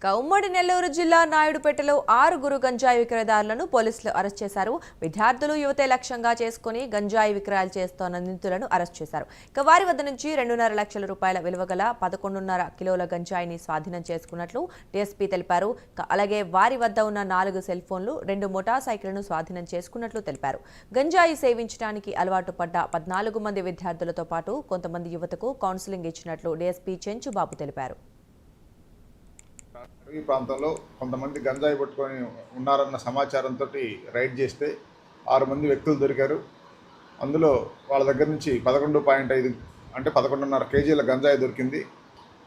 ఇక ఉమ్మడి నెల్లూరు జిల్లా నాయుడుపేటలో ఆరుగురు గంజాయి విక్రయదారులను పోలీసులు అరెస్ట్ చేశారు. విద్యార్థులు యువతే లక్ష్యంగా చేసుకుని గంజాయి విక్రయాలు చేస్తోన్న నిందితులను అరెస్ట్ చేశారు. ఇక వారి వద్ద నుంచి రెండున్నర లక్షల రూపాయల విలువ గల పదకొండున్నర కిలోల గంజాయిని స్వాధీనం చేసుకున్నట్లు డీఎస్పీ తెలిపారు. అలాగే వారి వద్ద ఉన్న నాలుగు సెల్ ఫోన్లు రెండు మోటార్ సైకిళ్ళను స్వాధీనం చేసుకున్నట్లు తెలిపారు. గంజాయి సేవించడానికి అలవాటు పడ్డ పద్నాలుగు మంది విద్యార్థులతో పాటు కొంతమంది యువతకు కౌన్సిలింగ్ ఇచ్చినట్లు డీఎస్పీ చెంచుబాబు తెలిపారు. అటవీ ప్రాంతంలో కొంతమంది గంజాయి పట్టుకొని ఉన్నారన్న సమాచారంతో రైడ్ చేస్తే ఆరు మంది వ్యక్తులు దొరికారు. అందులో వాళ్ళ దగ్గర నుంచి పదకొండు పాయింట్ ఐదు అంటే పదకొండున్నర కేజీల గంజాయి దొరికింది.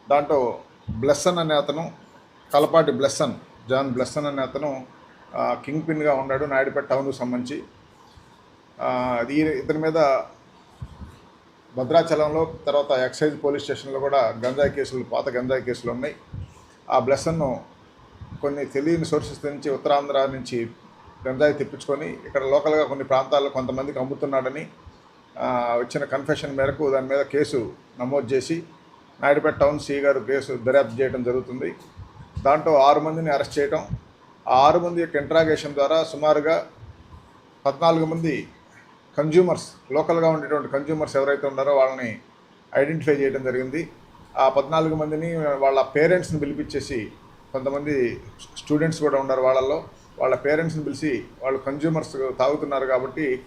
దాంట్లో బ్లెస్సన్ అనే అతను కలపాటి బ్లెస్సన్ జాన్ బ్లెస్సన్ అనే అతను కింగ్ పిన్గా ఉన్నాడు నాయుడుపేట టౌన్కు సంబంధించి. అది ఈ- ఇతని మీద భద్రాచలంలో తర్వాత ఎక్సైజ్ పోలీస్ స్టేషన్లో కూడా గంజాయి కేసులు పాత గంజాయి కేసులు ఉన్నాయి. ఆ బ్లెస్సన్ను కొన్ని తెలియని సోర్సెస్ నుంచి ఉత్తరాంధ్ర నుంచి గంజాయి తెప్పించుకొని ఇక్కడ లోకల్గా కొన్ని ప్రాంతాల్లో కొంతమందికి అమ్ముతున్నాడని వచ్చిన కన్ఫెషన్ మేరకు దాని మీద కేసు నమోదు చేసి నాయుడుపేట టౌన్ సి గారు కేసు దర్యాప్తు చేయడం జరుగుతుంది. దాంట్లో ఆరు మందిని అరెస్ట్ చేయడం ఆ ఆరు మంది యొక్క ఇంట్రాగేషన్ ద్వారా సుమారుగా పద్నాలుగు మంది కన్జ్యూమర్స్ లోకల్గా ఉండేటువంటి కన్జ్యూమర్స్ ఎవరైతే ఉన్నారో వాళ్ళని ఐడెంటిఫై చేయడం జరిగింది. ఆ పద్నాలుగు మందిని వాళ్ళ పేరెంట్స్ని పిలిపించేసి కొంతమంది స్టూడెంట్స్ కూడా ఉన్నారు వాళ్ళల్లో. వాళ్ళ పేరెంట్స్ని పిలిచి వాళ్ళు కన్జ్యూమర్స్ తాగుతున్నారు కాబట్టి